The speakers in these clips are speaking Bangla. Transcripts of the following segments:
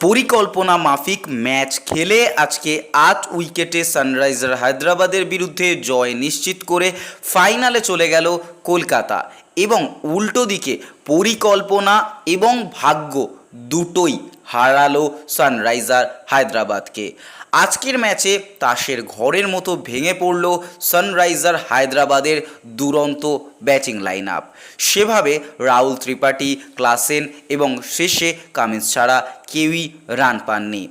পরিকল্পনা মাফিক ম্যাচ খেলে আজকে আট উইকেটে সানরাইজার হায়দ্রাবাদের বিরুদ্ধে জয় নিশ্চিত করে ফাইনালে চলে গেল কলকাতা। এবং উল্টো দিকে পরিকল্পনা এবং ভাগ্য দুটোই হারালো সানরাইজার হায়দ্রাবাদকে। আজকের ম্যাচে তাসের ঘরের মতো ভেঙে পড়ল সানরাইজার হায়দ্রাবাদের দুরন্ত ব্যাটিং লাইন আপ সেভাবে রাহুল ত্রিপাঠী, ক্লাসেন এবং শেষে কামিন্স ছাড়া কেউই রান পাননি।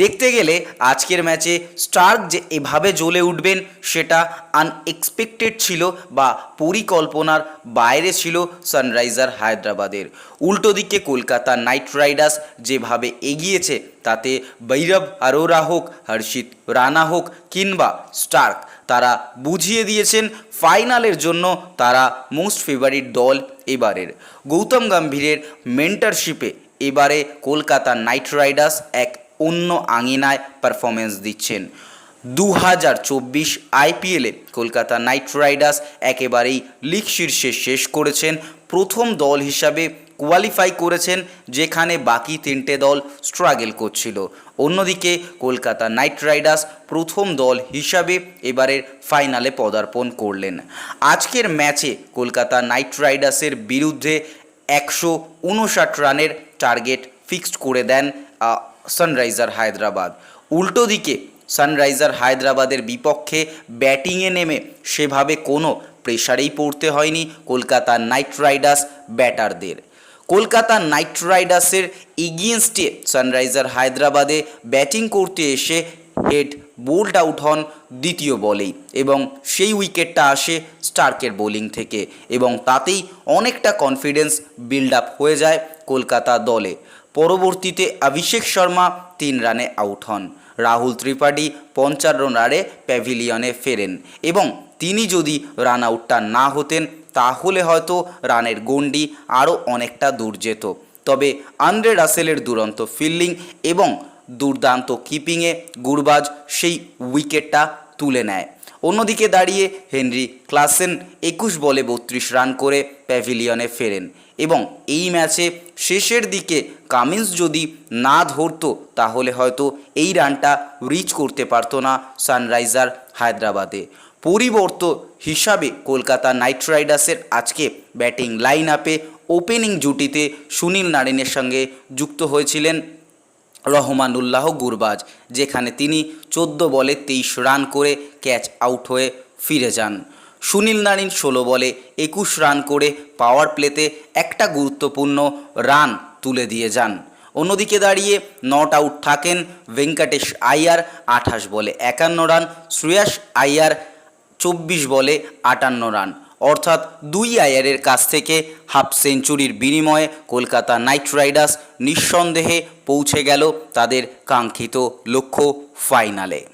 দেখতে গেলে আজকের ম্যাচে স্টার্ক যে এভাবে জ্বলে উঠবেন সেটা আনএক্সপেক্টেড ছিল বা পরিকল্পনার বাইরে ছিল সানরাইজার হায়দ্রাবাদের। উল্টো দিকে কলকাতা নাইট রাইডার্স যেভাবে এগিয়েছে, তাতে বৈরব আরোরা হোক, হর্ষিত রানা হোক কিংবা স্টার্ক, তারা বুঝিয়ে দিয়েছেন ফাইনালের জন্য তারা মোস্ট ফেভারিট দল এবারের। গৌতম গম্ভীরের মেন্টারশিপে এবারে কলকাতা নাইট রাইডার্স এক অন্য আঙিনায় পারফরমেন্স দিচ্ছেন। দু হাজার চব্বিশ আইপিএলে কলকাতা নাইট রাইডার্স একেবারেই লিগ শীর্ষে শেষ করেছেন। প্রথম দল হিসাবে কোয়ালিফাই করেছেন, যেখানে বাকি তিনটে দল স্ট্রাগল করছিল। অন্যদিকে কলকাতা নাইট রাইডার্স প্রথম দল হিসাবে এবারের ফাইনালে পদার্পণ করলেন। আজকের ম্যাচে কলকাতা নাইট রাইডার্সের বিরুদ্ধে একশো উনষাট রানের টার্গেট ফিক্সড করে দেন সানরাইজার হায়দ্রাবাদ। উল্টো দিকে, সানরাইজার হায়দ্রাবাদের বিপক্ষে ব্যাটিংয়ে নেমে সেভাবে কোনো প্রেশারেই পড়তে হয়নি কলকাতা নাইট রাইডার্স ব্যাটারদের। কলকাতা নাইট রাইডার্সের এগিয়েনস্টে সানরাইজার হায়দ্রাবাদে ব্যাটিং করতে এসে হেড বোল্ড আউট হন দ্বিতীয় বলেই এবং সেই উইকেটটা আসে স্টার্কের বোলিং থেকে এবং তাতেই অনেকটা কনফিডেন্স বিল্ড আপ হয়ে যায় কলকাতা দলে। পরবর্তীতে অভিষেক শর্মা তিন রানে আউট হন। রাহুল ত্রিপাঠী পঞ্চান্ন রানে প্যাভিলিয়নে ফেরেন এবং তিনি যদি রান আউটটা না হতেন, তাহলে হয়তো রানের গণ্ডি আরও অনেকটা দূর যেত। তবে আন্দ্রে রাসেলের দুরন্ত ফিল্ডিং এবং দুর্দান্ত কিপিংয়ে গুরবাজ সেই উইকেটটা তুলে নেয়। অন্যদিকে দাঁড়িয়ে হেনরি ক্লাসেন একুশ বলে বত্রিশ রান করে প্যাভিলিয়নে ফেরেন এবং এই ম্যাচে শেষের দিকে কামিন্স যদি না ধরতো, তাহলে হয়তো এই রানটা রিচ করতে পারতো না সানরাইজার হায়দ্রাবাদে। পরিবর্ত হিসাবে কলকাতা নাইট রাইডার্সের আজকে ব্যাটিং লাইন আপে ওপেনিং জুটিতে সুনীল নারিনের সঙ্গে যুক্ত হয়েছিলেন রহমানুল্লাহ গুরবাজ, যেখানে তিনি চোদ্দ বলে তেইশ রান করে ক্যাচ আউট হয়ে ফিরে যান। সুনীল নারিন ষোলো বলে একুশ রান করে পাওয়ার প্লেতে একটা গুরুত্বপূর্ণ রান তুলে দিয়ে যান। অন্যদিকে দাঁড়িয়ে নট আউট থাকেন ভেঙ্কটেশ আইয়ার, আঠাশ বলে একান্ন রান। শ্রেয়াস আইয়ার, চব্বিশ বলে আটান্ন রান। অর্থাৎ দুই আয়ারের কাছ থেকে হাফ সেঞ্চুরির বিনিময়ে কলকাতা নাইট রাইডার্স নিঃসন্দেহে পৌঁছে গেল তাদের কাঙ্ক্ষিত লক্ষ্য ফাইনালে।